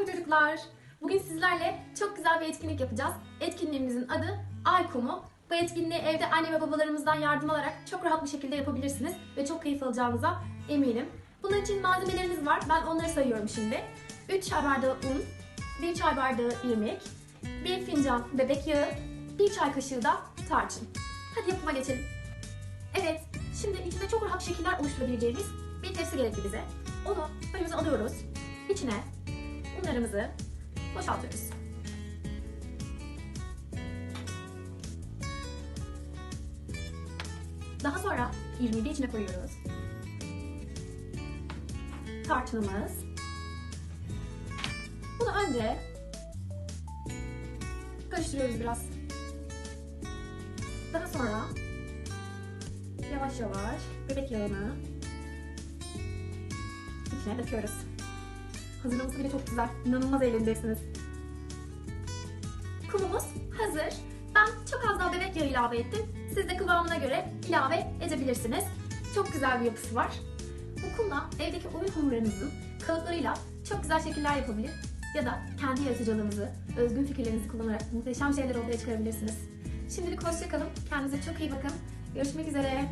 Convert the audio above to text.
Merhaba çocuklar. Bugün sizlerle çok güzel bir etkinlik yapacağız. Etkinliğimizin adı Ay Kumu. Bu etkinliği evde anne ve babalarımızdan yardım alarak çok rahat bir şekilde yapabilirsiniz ve çok keyif alacağınıza eminim. Bunun için malzemelerimiz var. Ben onları sayıyorum şimdi. 3 çay bardağı un, 1 çay bardağı irmik, 1 fincan bebek yağı, 1 çay kaşığı da tarçın. Hadi yapıma geçelim. Evet, şimdi içinde çok rahat şekiller oluşturabileceğimiz bir tepsi gerekli bize. Onu önümüze alıyoruz. İçine unlarımızı boşaltıyoruz. Daha sonra irmiği de içine koyuyoruz. Tarçınımız. Bunu önce karıştırıyoruz biraz. Daha sonra yavaş yavaş bebek yağını içine döküyoruz. Hazırlaması bile çok güzel. İnanılmaz eğleneceksiniz. Kumumuz hazır. Ben çok az daha bebek yağı ilave ettim. Siz de kıvamına göre ilave edebilirsiniz. Çok güzel bir yapısı var. Bu kumla evdeki oyun hamurlarınızın kalıplarıyla çok güzel şekiller yapabilir ya da kendi yaratıcılığınızı, özgün fikirlerinizi kullanarak muhteşem şeyler ortaya çıkarabilirsiniz. Şimdilik hoşçakalın. Kendinize çok iyi bakın. Görüşmek üzere.